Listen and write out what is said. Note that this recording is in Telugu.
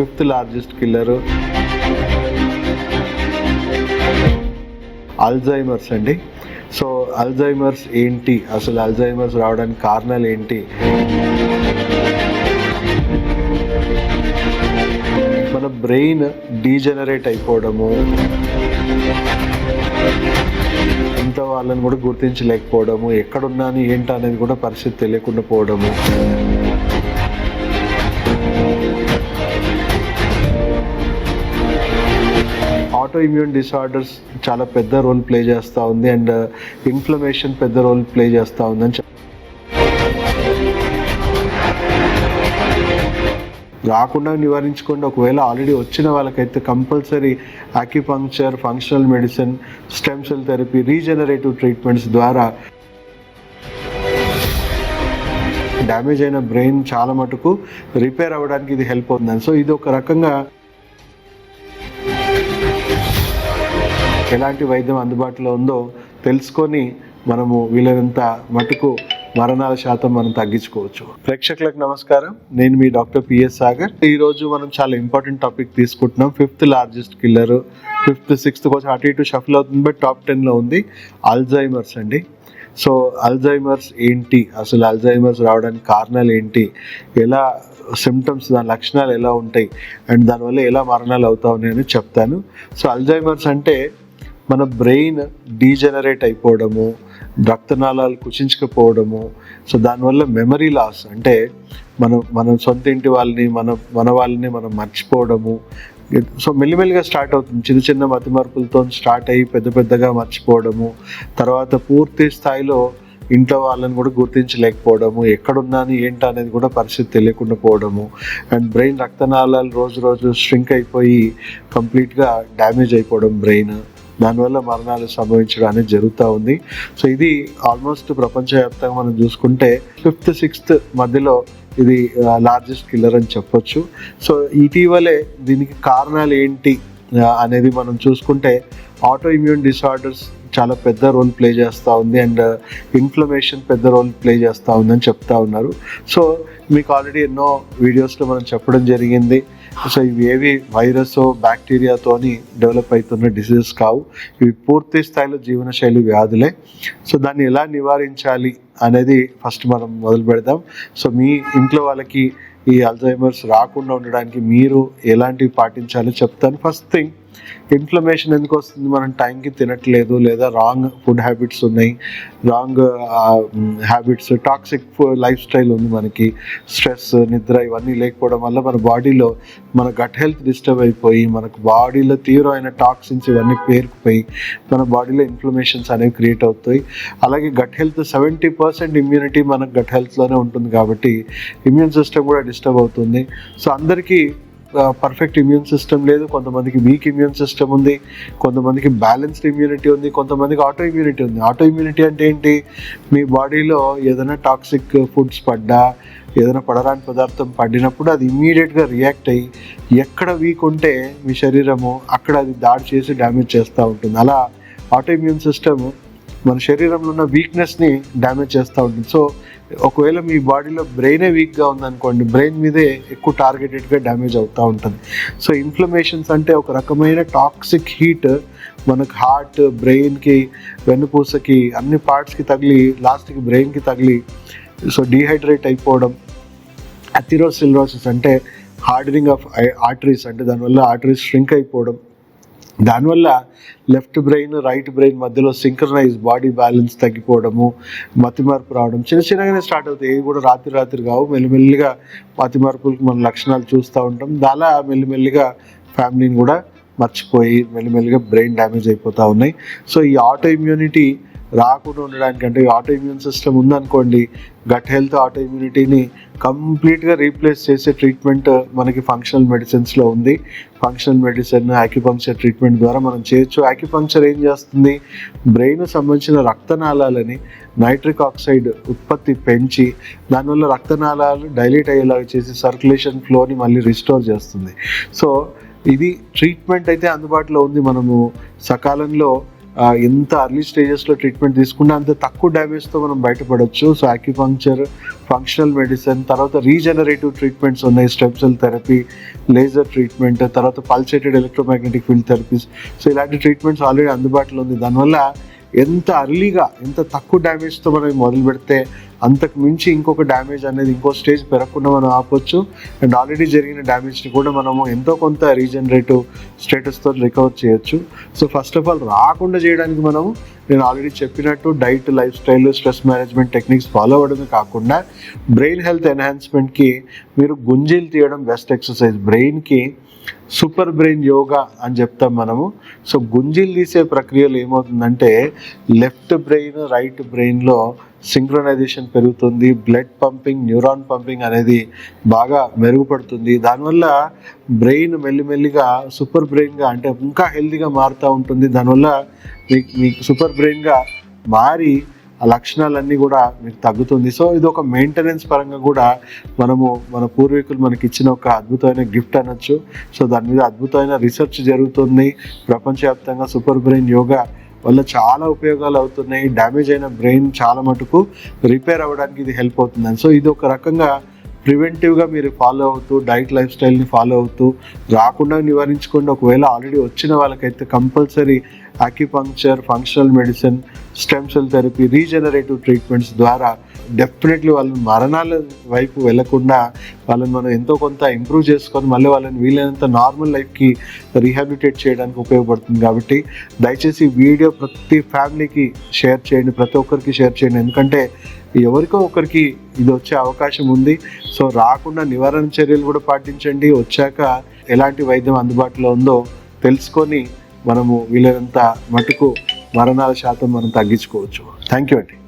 ఫిఫ్త్ లార్జెస్ట్ కిల్లర్ అల్జైమర్స్ అండి. సో అల్జైమర్స్ ఏంటి? అసలు అల్జైమర్స్ రావడానికి కారణాలు ఏంటి? మన బ్రెయిన్ డీజనరేట్ అయిపోవడము. ఇంత వాళ్ళని కూడా గుర్తించలేకపోవడము. ఎక్కడున్నాను ఏంటి అనేది కూడా పరిస్థితి తెలియకుండా పోవడము. ఆటో ఇమ్యూన్ డిసార్డర్స్ చాలా పెద్ద రోల్ ప్లే చేస్తూ ఉంది అండ్ ఇన్ఫ్లమేషన్ uh, పెద్ద రోల్ ప్లే చేస్తూ ఉందని చెప్ రాకుండా నివారించుకోండి. ఒకవేళ ఆల్రెడీ వచ్చిన వాళ్ళకైతే compulsory acupuncture functional medicine stem cell therapy regenerative treatments ద్వారా డ్యామేజ్ అయిన బ్రెయిన్ చాలా మటుకు రిపేర్ అవ్వడానికి ఇది హెల్ప్ అవుతుందని. సో ఇది ఒక రకంగా ఎలాంటి వైద్యం అందుబాటులో ఉందో తెలుసుకొని మనము వీలైనంత మటుకు మరణాల శాతం మనం తగ్గించుకోవచ్చు. ప్రేక్షకులకు నమస్కారం. నేను మీ డాక్టర్ పిఎస్ సాగర్. ఈ రోజు మనం చాలా ఇంపార్టెంట్ టాపిక్ తీసుకుంటున్నాం. Fifth largest killer. Fifth sixth కొంచెం అటు ఇటు షఫల్ అవుతుంది. బట్ టాప్ టెన్లో ఉంది అల్జైమర్స్ అండి. సో అల్జైమర్స్ ఏంటి? అసలు అల్జైమర్స్ రావడానికి కారణాలు ఏంటి? ఎలా సిమ్టమ్స్ దాని లక్షణాలు ఎలా ఉంటాయి? అండ్ దానివల్ల ఎలా మరణాలు అవుతా ఉన్నాయని చెప్తాను. సో అల్జైమర్స్ అంటే మన బ్రెయిన్ డీజనరేట్ అయిపోవడము రక్తనాళాలు కుచించకపోవడము. సో దానివల్ల మెమరీ లాస్ అంటే మనం మనం సొంత ఇంటి వాళ్ళని మన మన వాళ్ళని మనం మర్చిపోవడము. సో మెల్లిమెల్లిగా స్టార్ట్ అవుతుంది. చిన్న చిన్న మతి మార్పులతో స్టార్ట్ అయ్యి పెద్ద పెద్దగా మర్చిపోవడము. తర్వాత పూర్తి స్థాయిలో ఇంట్లో వాళ్ళని కూడా గుర్తించలేకపోవడము. ఎక్కడున్నాను ఏంటి అనేది కూడా పరిస్థితి తెలియకుండా పోవడము. అండ్ బ్రెయిన్ రక్తనాళాలు రోజు రోజు స్ట్రింక్ అయిపోయి కంప్లీట్గా డ్యామేజ్ అయిపోవడం బ్రెయిన్. దానివల్ల మరణాలు సంభవించడం అనేది జరుగుతూ ఉంది. సో ఇది ఆల్మోస్ట్ ప్రపంచవ్యాప్తంగా మనం చూసుకుంటే ఫిఫ్త్ సిక్స్త్ మధ్యలో ఇది లార్జెస్ట్ కిల్లర్ అని చెప్పొచ్చు. సో ఇటీవలే దీనికి కారణాలు ఏంటి అనేది మనం చూసుకుంటే ఆటో ఇమ్యూన్ డిసార్డర్స్ చాలా పెద్ద రోల్ ప్లే చేస్తూ ఉంది అండ్ ఇన్ఫ్లమేషన్ పెద్ద రోల్ ప్లే చేస్తూ ఉందని చెప్తా ఉన్నారు. సో మీకు ఆల్రెడీ ఎన్నో వీడియోస్లో మనం చెప్పడం జరిగింది. సో ఇవి ఏవి వైరస్ బ్యాక్టీరియాతోని డెవలప్ అవుతున్న డిసీజెస్ కావు. ఇవి పూర్తి స్థాయిలో జీవనశైలి వ్యాధులే. సో దాన్ని ఎలా నివారించాలి అనేది ఫస్ట్ మనం మొదలు పెడదాం. సో మీ ఇంట్లో వాళ్ళకి ఈ అల్జైమర్స్ రాకుండా ఉండడానికి మీరు ఎలాంటివి పాటించాలో చెప్తాను. ఫస్ట్ థింగ్ ఇన్ఫ్లమేషన్ ఎందుకు వస్తుంది? మనం టైంకి తినట్లేదు లేదా రాంగ్ ఫుడ్ హ్యాబిట్స్ ఉన్నాయి. Wrong habits toxic life style ఉంది మనకి. స్ట్రెస్ నిద్ర ఇవన్నీ లేకపోవడం వల్ల మన బాడీలో మన గట్ హెల్త్ డిస్టర్బ్ అయిపోయి మనకు బాడీలో తీవ్రమైన టాక్సిన్స్ ఇవన్నీ పేరుకుపోయి మన బాడీలో ఇన్ఫ్లమేషన్స్ అనేవి క్రియేట్ అవుతాయి. అలాగే gut health seventy percent immunity మనకు గట్ హెల్త్లోనే ఉంటుంది కాబట్టి ఇమ్యూన్ సిస్టమ్ కూడా డిస్టర్బ్ అవుతుంది. సో అందరికీ పర్ఫెక్ట్ ఇమ్యూన్ సిస్టమ్ లేదు కొంతమందికి వీక్ ఇమ్యూన్ సిస్టమ్ ఉంది కొంతమందికి బ్యాలెన్స్డ్ ఇమ్యూనిటీ ఉంది కొంతమందికి ఆటో ఇమ్యూనిటీ ఉంది. ఆటో ఇమ్యూనిటీ అంటే ఏంటి? మీ బాడీలో ఏదైనా టాక్సిక్ ఫుడ్స్ పడ్డా ఏదైనా పడరాని పదార్థం పడినప్పుడు అది ఇమ్మీడియట్గా రియాక్ట్ అయ్యి ఎక్కడ వీక్ ఉంటే మీ శరీరము అక్కడ అది దాడి చేసి డ్యామేజ్ చేస్తూ ఉంటుంది. అలా ఆటో ఇమ్యూన్ సిస్టమ్ మన శరీరంలో ఉన్న వీక్నెస్ని డ్యామేజ్ చేస్తూ ఉంటుంది. సో ఒకవేళ మీ బాడీలో బ్రెయినే వీక్గా ఉందనుకోండి బ్రెయిన్ మీదే ఎక్కువ టార్గెటెడ్గా డ్యామేజ్ అవుతూ ఉంటుంది. సో ఇన్ఫ్లమేషన్స్ అంటే ఒక రకమైన టాక్సిక్ హీట్ మనకు హార్ట్ బ్రెయిన్కి వెన్నుపూసకి అన్ని పార్ట్స్కి తగిలి లాస్ట్కి బ్రెయిన్కి తగిలి సో డీహైడ్రేట్ అయిపోవడం. అథిరోసిల్రోసిస్ అంటే హార్డనింగ్ ఆఫ్ ఆర్టరీస్ అంటే దానివల్ల ఆర్టరీస్ ష్రింక్ అయిపోవడం. దానివల్ల లెఫ్ట్ బ్రెయిన్ రైట్ బ్రెయిన్ మధ్యలో సింక్రనైజ్ బాడీ బ్యాలెన్స్ తగ్గిపోవడము మతిమార్పు రావడం చిన్న చిన్నగానే స్టార్ట్ అవుతాయి. ఏవి కూడా రాత్రి రాత్రి కావు. మెల్లిమెల్లిగా మతిమార్పులకు మన లక్షణాలు చూస్తూ ఉంటాం. దాలా మెల్లిమెల్లిగా ఫ్యామిలీని కూడా మర్చిపోయి మెల్లిమెల్లిగా బ్రెయిన్ డ్యామేజ్ అయిపోతూ ఉన్నాయి. సో ఈ ఆటో ఇమ్యూనిటీ రాకుండా ఉండడానికి అంటే ఆటో ఇమ్యూన్ సిస్టమ్ ఉందనుకోండి గట్ హెల్త్ ఆటో ఇమ్యూనిటీని కంప్లీట్గా రీప్లేస్ చేసే ట్రీట్మెంట్ మనకి ఫంక్షనల్ మెడిసిన్స్లో ఉంది. ఫంక్షనల్ మెడిసిన్ యాక్యుపంక్చర్ ట్రీట్మెంట్ ద్వారా మనం చేయొచ్చు. యాక్యుపంక్చర్ ఏం చేస్తుంది? బ్రెయిన్ సంబంధించిన రక్తనాళాలని నైట్రిక్ ఆక్సైడ్ ఉత్పత్తి పెంచి దానివల్ల రక్తనాళాలు డైలీట్ అయ్యేలాగా చేసి సర్క్యులేషన్ ఫ్లోని మళ్ళీ రిస్టోర్ చేస్తుంది. సో ఇది ట్రీట్మెంట్ అయితే అందుబాటులో ఉంది మనము సకాలంలో. ఎంత అర్లీ స్టేజెస్లో ట్రీట్మెంట్ తీసుకున్నా అంత తక్కువ డ్యామేజ్తో మనం బయటపడవచ్చు సో యాక్యుపంక్చర్ ఫంక్షనల్ మెడిసిన్ తర్వాత రీజనరేటివ్ ట్రీట్మెంట్స్ ఉన్నాయి. Stem cell therapy laser treatment తర్వాత pulsated electromagnetic field therapies so ఇలాంటి ట్రీట్మెంట్స్ ఆల్రెడీ అందుబాటులో ఉంది. దానివల్ల ఎంత అర్లీగా ఎంత తక్కువ డ్యామేజ్తో మనం మొదలు పెడితే అంతకు మించి ఇంకొక డ్యామేజ్ అనేది ఇంకో స్టేజ్ పెరగకుండా మనం ఆపొచ్చు. అండ్ ఆల్రెడీ జరిగిన డ్యామేజ్ని కూడా మనము ఎంతో కొంత రీజనరేటివ్ స్టేటస్తో రికవర్ చేయొచ్చు. సో ఫస్ట్ ఆఫ్ ఆల్ రాకుండా చేయడానికి మనము నేను ఆల్రెడీ చెప్పినట్టు diet lifestyle stress management techniques follow అవ్వడమే కాకుండా బ్రెయిన్ హెల్త్ ఎన్హాన్స్మెంట్కి మీరు గుంజీలు తీయడం బెస్ట్ ఎక్సర్సైజ్. బ్రెయిన్కి సూపర్ బ్రెయిన్ యోగా అని చెప్తాం మనము. సో గుంజీలు తీసే ప్రక్రియలో ఏమవుతుందంటే లెఫ్ట్ బ్రెయిన్ రైట్ బ్రెయిన్లో సింక్రనైజేషన్ పెరుగుతుంది బ్లడ్ పంపింగ్ న్యూరాన్ పంపింగ్ అనేది బాగా మెరుగుపడుతుంది. దానివల్ల బ్రెయిన్ మెల్లిమెల్లిగా సూపర్ బ్రెయిన్గా అంటే ఇంకా హెల్తీగా మారుతూ ఉంటుంది. దానివల్ల మీకు మీకు సూపర్ బ్రెయిన్గా మారి ఆ లక్షణాలన్నీ కూడా మీకు తగ్గుతుంది. సో ఇది ఒక మెయింటెనెన్స్ పరంగా కూడా మనము మన పూర్వీకులు మనకి ఇచ్చిన ఒక అద్భుతమైన గిఫ్ట్ అనొచ్చు. సో దాని మీద అద్భుతమైన రీసెర్చ్ జరుగుతుంది. ప్రపంచవ్యాప్తంగా సూపర్ బ్రెయిన్ యోగా వల్ల చాలా ఉపయోగాలు అవుతున్నాయి. డ్యామేజ్ అయిన బ్రెయిన్ చాలా మటుకు రిపేర్ అవ్వడానికి ఇది హెల్ప్ అవుతుంది సో ఇది ఒక రకంగా ప్రివెంటివ్గా మీరు ఫాలో అవుతూ డైట్ లైఫ్ స్టైల్ని ఫాలో అవుతూ రాకుండా నివారించుకోండి. ఒకవేళ ఆల్రెడీ వచ్చిన వాళ్ళకైతే compulsory acupuncture functional medicine stem cell therapy regenerative treatments ద్వారా డెఫినెట్లీ వాళ్ళని మరణాల వైపు వెళ్ళకుండా వాళ్ళని మనం ఎంతో కొంత ఇంప్రూవ్ చేసుకొని మళ్ళీ వాళ్ళని వీలైనంత నార్మల్ లైఫ్కి రీహాబిలిటేట్ చేయడానికి ఉపయోగపడుతుంది కాబట్టి దయచేసి వీడియో ప్రతి ఫ్యామిలీకి షేర్ చేయండి ప్రతి ఒక్కరికి షేర్ చేయండి. ఎందుకంటే ఎవరికో ఒకరికి ఇది వచ్చే అవకాశం ఉంది. సో రాకుండా నివారణ చర్యలు కూడా పాటించండి. వచ్చాక ఎలాంటి వైద్యం అందుబాటులో ఉందో తెలుసుకొని మనము వీలైనంత మటుకు మరణాల శాతం మనం తగ్గించుకోవచ్చు. థ్యాంక్ యూ అండి.